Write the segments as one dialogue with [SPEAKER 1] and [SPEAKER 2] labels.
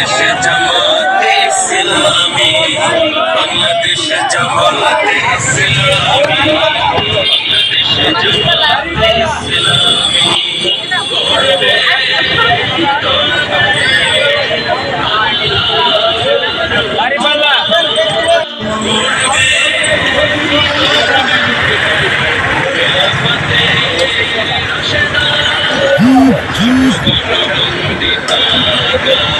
[SPEAKER 1] বাংলাদেশে জামাতে ইসলামী বাংলাদেশে জামাতে ইসলামী বাংলাদেশে জামাতে ইসলামী। বাংলাদেশে জামাতে ইসলামী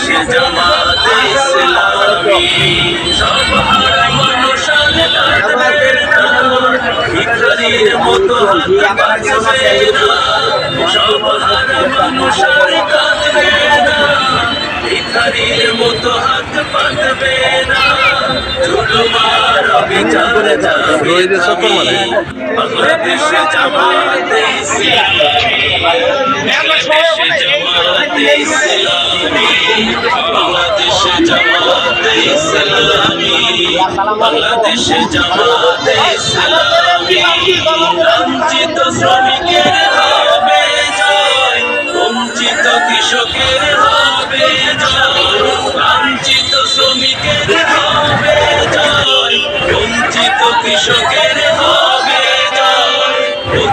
[SPEAKER 1] বাংলাদেশে জামাতে ইসলামী। সব হারা মানুষ আলে কাঁদবে না ভিখারির মতো বাঁচবে না সব হারা মানুষ না ভিখারির মতো হাত পাতবে না জুলুমার বিচার যাবে
[SPEAKER 2] রোহিতের চক্কর মারে।
[SPEAKER 1] বাংলাদেশে জামাতে ইসলামী। বাংলাদেশে জামাতে ইসলামী। বাংলাদেশে জামাতে ইসলামী, বাংলাদেশে জামাতে ইসলামী লাঞ্ছিত শ্রমিকের হবে জয়, বঞ্চিত কৃষকের হবে জয় লাঞ্ছিত শ্রমিকের হবে জয়, বঞ্চিত কৃষকের হবে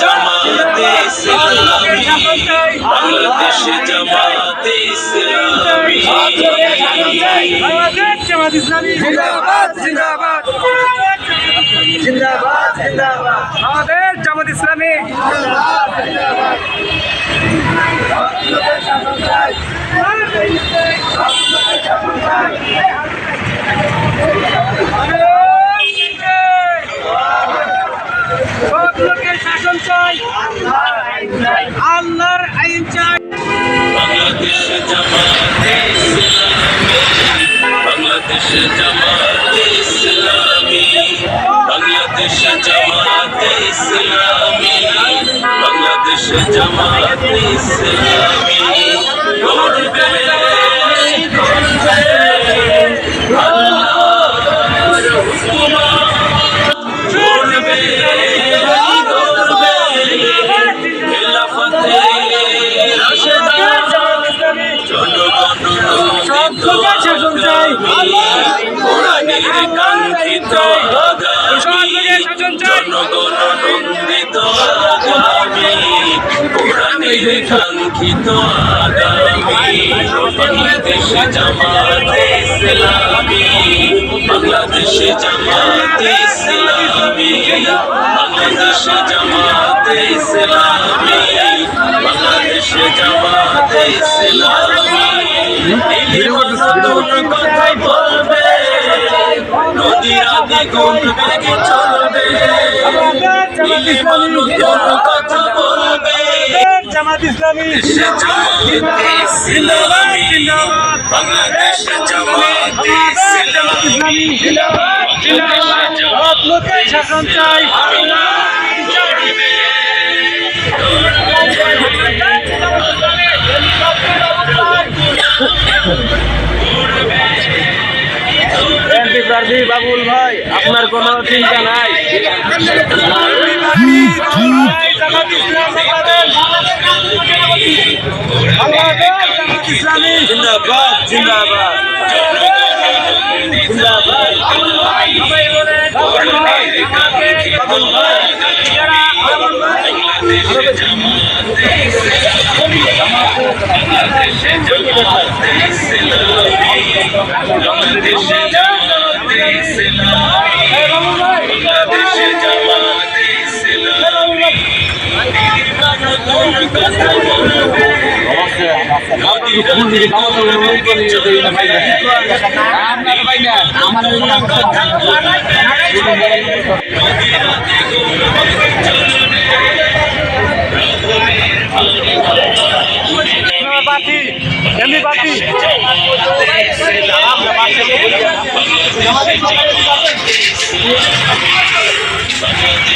[SPEAKER 1] জামাতে ইসলামী বাংলাদেশে জামাতে ইসলামী
[SPEAKER 3] জামাত ইসলামী জিন্দাবাদ জিন্দাবাদ জিন্দাবাদ জিন্দাবাদ আমাদের লোকের শাসন চাই। আল্লাহর আইন চাই।
[SPEAKER 1] বাংলাদেশে জামাতে ইসলামী। বাংলাদেশ জামাতে ইসলামী। বাংলাদেশে জামাতে ইসলামী। বাংলাদেশে জামাতে ইসলামী কাঙ্ক্ষিত আগামী বাংলাদেশে জামাতে ইসলামী, বাংলাদেশে জামাতে ইসলামী, বাংলাদেশে জামাতে ইসলামী, বাংলাদেশে জামাতে ইসলামী। কথাই বলবে, নদীর আদি গুণ বেগে চলবে। কথা বলবে
[SPEAKER 3] জামাত ইসলামী লোকের শাসন চাই।
[SPEAKER 4] প্রার্থী বাবুল ভাই আপনার কোনো চিন্তা নাই?
[SPEAKER 3] ইসলাম
[SPEAKER 4] জিন্দাবাদ জিন্দাবাদ জিন্দাবাদ
[SPEAKER 1] বাংলাদেশে জামাতে
[SPEAKER 3] বাতি এমনি বাতি
[SPEAKER 1] ইসলামী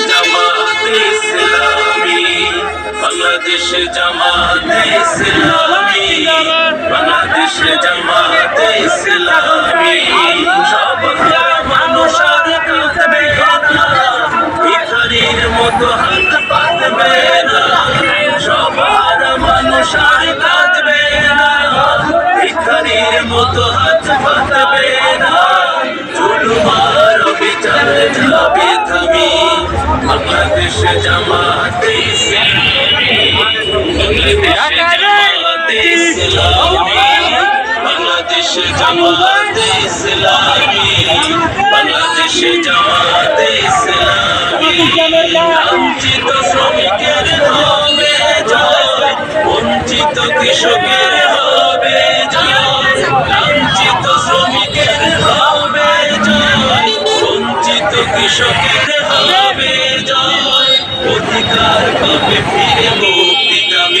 [SPEAKER 1] বাংলাদেশে জামাতে ইসলামী। বাংলাদেশে জামাতে ইসলামী। সব মানুষের কাঁদবে না। ভিখারির মতো হাত পাতবে না। সবার মানুষের কাঁদবে না। ভিখারির মতো হাত পাতবে না। চুলমার বিচার যাবে তুমি বাংলাদেশে জামাতে বাংলাদেশে জামাতে ইসলামী বাংলাদেশে জামাতে ইসলামী লাঞ্ছিত শ্রমিকের হবে জয় বঞ্চিত কৃষকের হবে জয় শ্রমিকের বঞ্চিত জয় অধিকার পাবে ফিরে মুক্তিকামী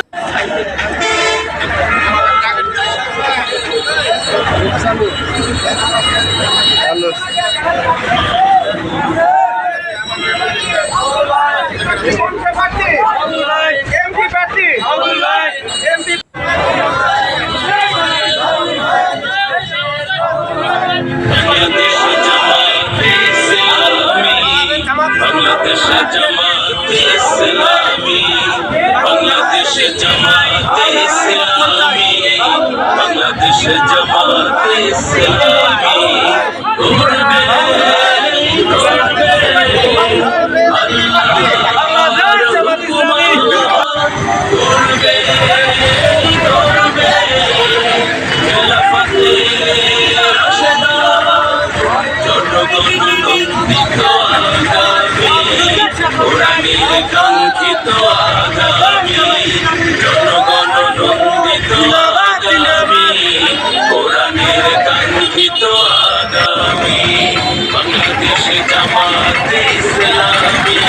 [SPEAKER 1] জামাতে ইসলামী,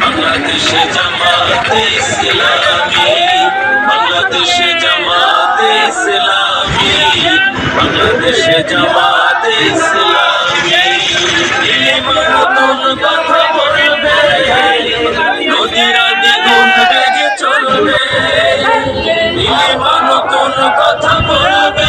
[SPEAKER 1] বাংলাদেশে জামাতে ইসলামী, বাংলাদেশে জামাতে ইসলামী, বাংলাদেশে জামাতে ইসলামী। নতুন কথা হবে নদীরা দ্বিগুণ বেগে চলবে। নতুন কথা বলবে।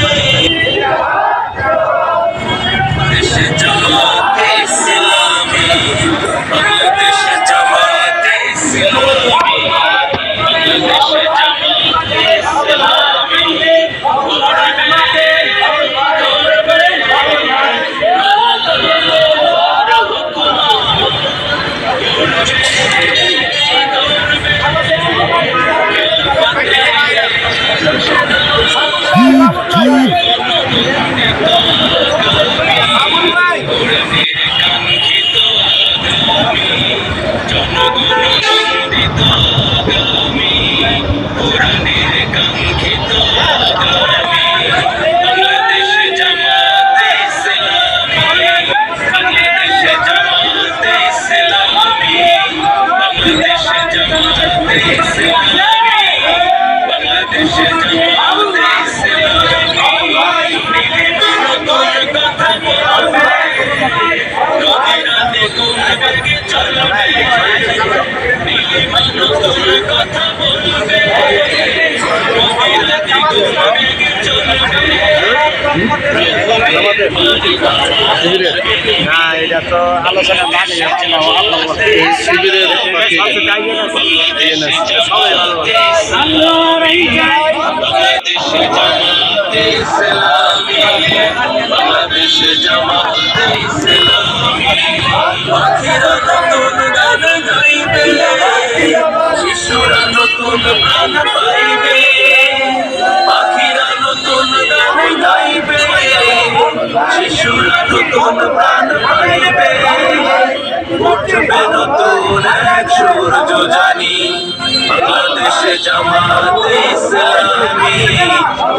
[SPEAKER 4] না এটা তো আলোচনা না
[SPEAKER 2] শিবিরের পাখি
[SPEAKER 4] সবচেয়ে টাইগার
[SPEAKER 1] নতুন প্রাণ পাইবে উঠবে নতুন সূর্য জানি বাংলাদেশে জামাতে ইসলামী,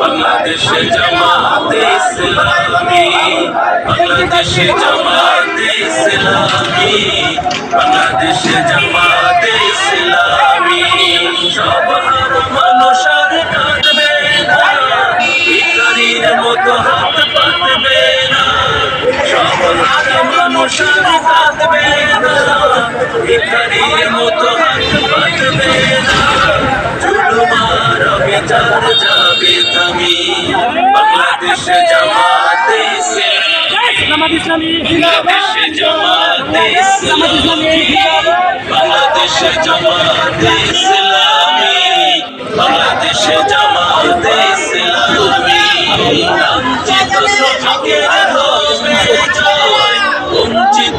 [SPEAKER 1] বাংলাদেশে জামাতে ইসলামী, বাংলাদেশে জামাতে ইসলামী, বাংলাদেশে জামাতে ইসলামী। সব হার মানুষ আর কাঁদবে মতো হাত পাতবে বাংলাদেশে জামাতে বাংলাদেশে জামাতে বাংলাদেশে জামাতে ইসলামী বাংলাদেশে জামাতে ইসলামী লাঞ্ছিত শ্রমিকের হবে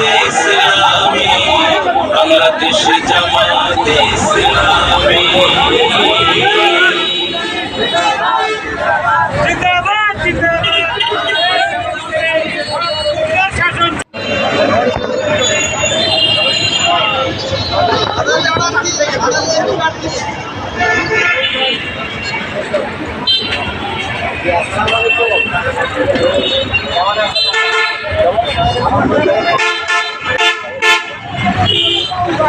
[SPEAKER 1] জামাতে ইসলামী বাংলাদেশে জামাতে ইসলামী
[SPEAKER 3] জিন্দাবাদ শাসন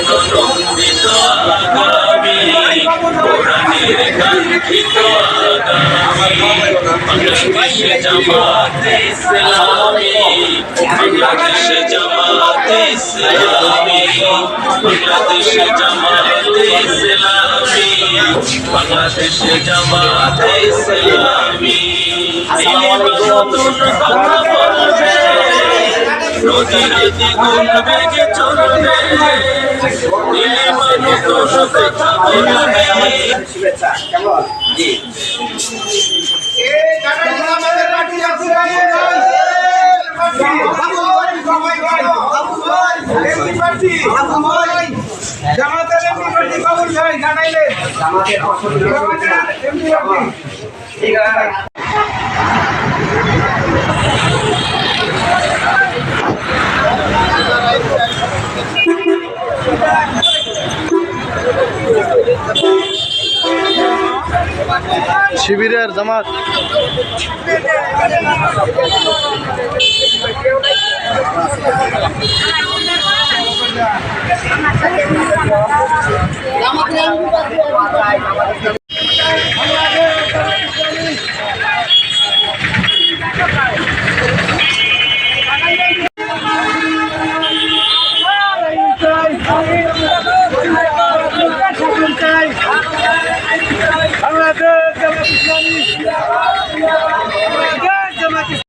[SPEAKER 1] জনগণ নন্দিত আগামী কোরআনের কাঙ্ক্ষিত বাংলাদেশে জামাতে ইসলামী বাংলাদেশে জামাতে বাংলাদেশে জামাতে ইসলামী
[SPEAKER 4] নতুন কথা বলবে
[SPEAKER 3] জামাতের জামাতের এমপি প্রার্থী
[SPEAKER 2] শিবিরের জামাত।